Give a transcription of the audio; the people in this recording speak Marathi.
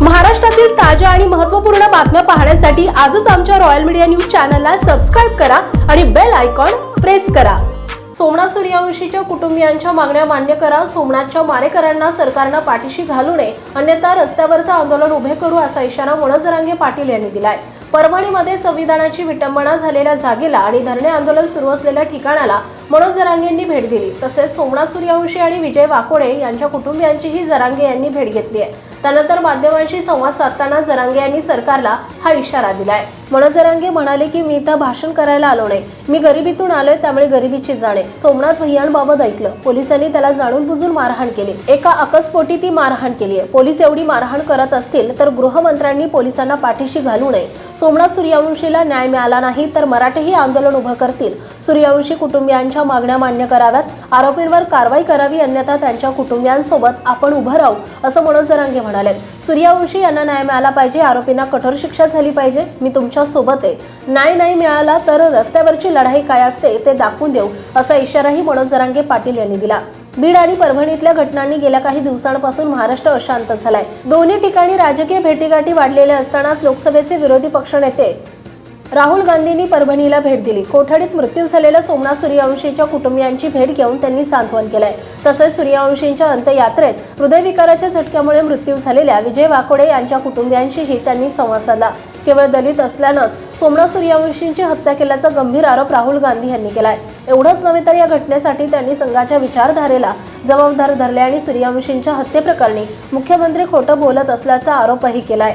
महाराष्ट्रातील ताज्या आणि महत्त्वपूर्ण बातम्या पाहण्यासाठी आजच आमच्या रॉयल मीडिया न्यूज चॅनलला सबस्क्राईब करा आणि बेल आयकॉन प्रेस करा. सोमनाथ सूर्यवंशीच्या कुटुंबियांच्या मागण्या मान्य करा. सोमनाथच्या मारेकरांना सरकारनं पाठीशी घालू नये. अन्यथा रस्त्यावरचं आंदोलन उभे करू असा इशारा मनोज पाटील यांनी दिलाय. परभणीमध्ये संविधानाची विटंबना झालेल्या जागेला आणि धरणे आंदोलन सुरू असलेल्या ठिकाणाला मनोज जरांगेंनी भेट दिली. तसेच सोमनाथ सूर्यवंशी आणि विजय वाकोडे यांच्या कुटुंबियांचीही जरांगे यांनी भेट घेतली आहे. त्यानंतर माध्यमांशी संवाद साधताना जरांगे यांनी सरकारला हा इशारा दिलाय. मनोज जरांगे म्हणाले की मी इथं भाषण करायला आलो नाही. मी गरिबीतून आलोय त्यामुळे गरिबीची जाणे सोमनाथ भैयांबाबत ऐकलं. पोलिसांनी त्याला जाणून बुजून मारहाण केली. एका अकस्फोटी ती मारहाण केली आहे. पोलीस एवढी मारहाण करत असतील तर गृहमंत्र्यांनी पोलिसांना पाठीशी घालू नये. सोमनाथ सूर्यवंशीला न्याय मिळाला नाही तर मराठेही आंदोलन उभं करतील. सूर्यवंशी कुटुंबियांच्या मागण्या मान्य कराव्यात. आरोपींवर कारवाई करावी अन्यथा त्यांच्या कुटुंबियांसोबत आपण उभं राहू असं मनोज जरांगे म्हणाले. सूर्यवंशी यांना न्याय मिळाला पाहिजे आरोपींना कठोर शिक्षा झाली पाहिजे. मी तुमच्यासोबत आहे. न्याय नाही मिळाला तर रस्त्यावरची लढाई काय असते ते दाखवून देऊ असा इशाराही मनोज जरांगे पाटील यांनी दिला. बीड आणि परभणीतल्या घटनांनी गेल्या काही दिवसांपासून महाराष्ट्र अशांत झालाय. दोन्ही ठिकाणी राजकीय भेटीगाठी वाढलेल्या असतानाच लोकसभेचे विरोधी पक्षनेते राहुल गांधींनी परभणीला भेट दिली. कोठडीत मृत्यू झालेल्या सोमनाथ सूर्यवंशीच्या कुटुंबियांची भेट घेऊन त्यांनी सांत्वन केलंय. तसेच सूर्यवंशींच्या अंत्ययात्रेत हृदयविकाराच्या झटक्यामुळे मृत्यू झालेल्या विजय वाकोडे यांच्या कुटुंबियांशीही त्यांनी संवाद साधला. केवळ दलित असल्यानंच सोमनाथ सूर्यवंशींची हत्या केल्याचा गंभीर आरोप राहुल गांधी यांनी केलाय. एवढंच नव्हे तर या घटनेसाठी त्यांनी संघाच्या विचारधारेला जबाबदार धरले आणि सूर्यवंशींच्या हत्येप्रकरणी मुख्यमंत्री खोटं बोलत असल्याचा आरोपही केलाय.